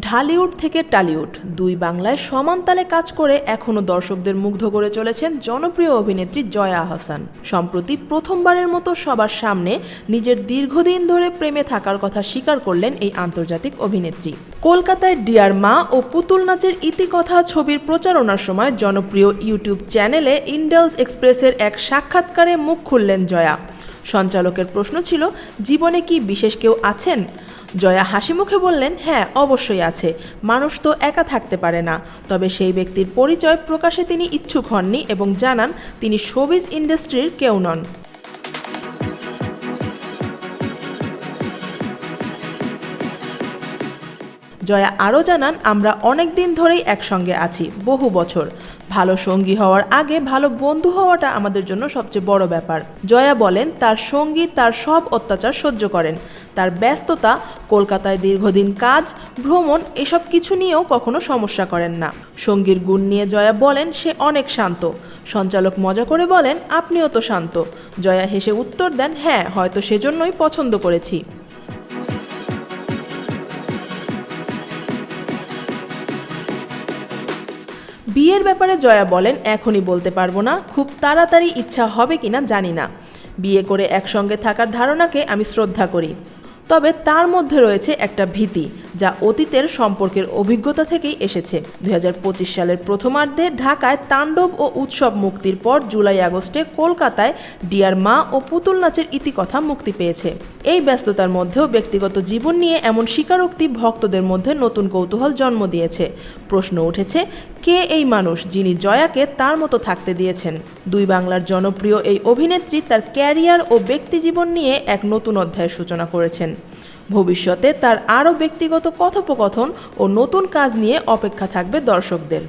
ঢালিউড থেকে টালিউড, দুই বাংলায় সমান তালে কাজ করে এখনও দর্শকদের মুগ্ধ করে চলেছেন জনপ্রিয় অভিনেত্রী জয়া আহসান সম্প্রতি প্রথমবারের মতো সবার সামনে নিজের দীর্ঘদিন ধরে প্রেমে থাকার কথা স্বীকার করলেন এই আন্তর্জাতিক অভিনেত্রী। কলকাতায় ডিয়ার মা ও পুতুল নাচের ইতিকথা ছবির প্রচারণার সময় জনপ্রিয় ইউটিউব চ্যানেলে ইন্ডেলস এক্সপ্রেসের এক সাক্ষাৎকারে মুখ খুললেন জয়া। সঞ্চালকের প্রশ্ন ছিল, জীবনে কি বিশেষ কেউ আছেন? জয়া হাসি মুখে বললেন হ্যাঁ অবশ্যই আছে। মানুষ তো একা থাকতে পারে না। তবে সেই ব্যক্তির পরিচয় প্রকাশে তিনি ইচ্ছুক হননি এবং জানান তিনি শোবিজ ইন্ডাস্ট্রির কেউ নন। জয়া আরও জানান, আমরা অনেক দিন ধরেই একসঙ্গে আছি, বহু বছর। ভালো সঙ্গী হওয়ার আগে ভালো বন্ধু হওয়াটা আমাদের জন্য সবচেয়ে বড় ব্যাপার। জয়া বলেন, তার সঙ্গী তার সব অত্যাচার সহ্য করেন। তার ব্যস্ততা, কলকাতায় দীর্ঘদিন কাজ, ভ্রমণ এসব কিছু নিয়েও কখনো সমস্যা করেন না। সঙ্গীর গুণ নিয়ে জয়া বলেন সে অনেক শান্ত। সঞ্চালক মজা করে বলেন, আপনিও তো শান্ত। জয়া হেসে উত্তর দেন হ্যাঁ হয়তো সেজন্যই পছন্দ করেছি। বিয়ের ব্যাপারে জয়া বলেন, এখনই বলতে পারব না, খুব তাড়াতাড়ি ইচ্ছা হবে কিনা জানি না। বিয়ে করে একসঙ্গে থাকার ধারণাকে আমি শ্রদ্ধা করি। তবে তার মধ্যে রয়েছে একটা ভীতি। যা অতীতের সম্পর্কের অভিজ্ঞতা থেকেই এসেছে। দুই হাজার পঁচিশ সালের প্রথমার্ধে ঢাকায় তাণ্ডব ও উৎসব মুক্তির পর জুলাই আগস্টে কলকাতায় ডিয়ার মা ও পুতুল নাচের ইতিকথা মুক্তি পেয়েছে। এই ব্যস্ততার মধ্যেও ব্যক্তিগত জীবন নিয়ে এমন স্বীকারোক্তি ভক্তদের মধ্যে নতুন কৌতূহল জন্ম দিয়েছে। প্রশ্ন উঠেছে, কে এই মানুষ যিনি জয়াকে তার মতো থাকতে দিয়েছেন? দুই বাংলার জনপ্রিয় এই অভিনেত্রী তার ক্যারিয়ার ও ব্যক্তিজীবন নিয়ে এক নতুন অধ্যায়ের সূচনা করেছেন। ভবিষ্যতে তার আরও ব্যক্তিগত কথোপকথন ও নতুন কাজ নিয়ে অপেক্ষা থাকবে দর্শকদের